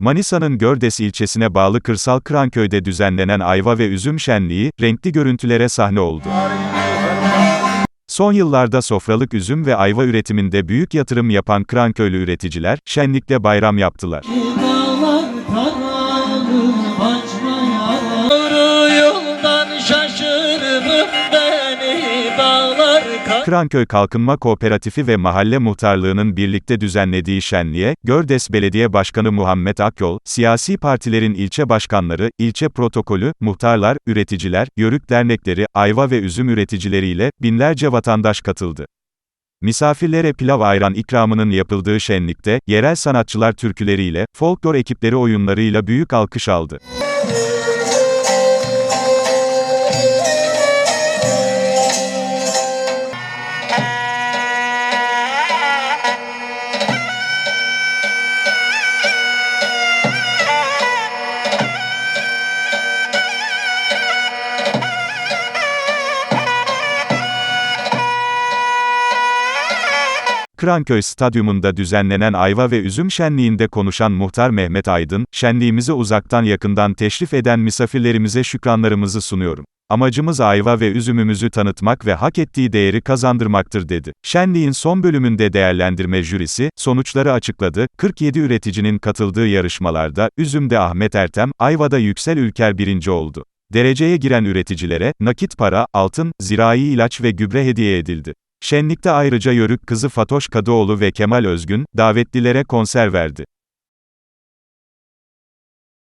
Manisa'nın Gördes ilçesine bağlı kırsal Kıranköy'de düzenlenen ayva ve üzüm şenliği, renkli görüntülere sahne oldu. Son yıllarda sofralık üzüm ve ayva üretiminde büyük yatırım yapan Kıranköylü üreticiler, şenlikle bayram yaptılar. Kıranköy Kalkınma Kooperatifi ve Mahalle Muhtarlığı'nın birlikte düzenlediği şenliğe, Gördes Belediye Başkanı Muhammed Akyol, siyasi partilerin ilçe başkanları, ilçe protokolü, muhtarlar, üreticiler, yörük dernekleri, ayva ve üzüm üreticileriyle, binlerce vatandaş katıldı. Misafirlere pilav ayran ikramının yapıldığı şenlikte, yerel sanatçılar türküleriyle, folklor ekipleri oyunlarıyla büyük alkış aldı. Kıranköy Stadyumunda düzenlenen ayva ve üzüm şenliğinde konuşan muhtar Mehmet Aydın, şenliğimize uzaktan yakından teşrif eden misafirlerimize şükranlarımızı sunuyorum. Amacımız ayva ve üzümümüzü tanıtmak ve hak ettiği değeri kazandırmaktır dedi. Şenliğin son bölümünde değerlendirme jürisi, sonuçları açıkladı. 47 üreticinin katıldığı yarışmalarda, üzümde Ahmet Ertem, ayvada Yüksel Ülker birinci oldu. Dereceye giren üreticilere, nakit para, altın, zirai ilaç ve gübre hediye edildi. Şenlikte ayrıca Yörük kızı Fatoş Kadıoğlu ve Kemal Özgün, davetlilere konser verdi.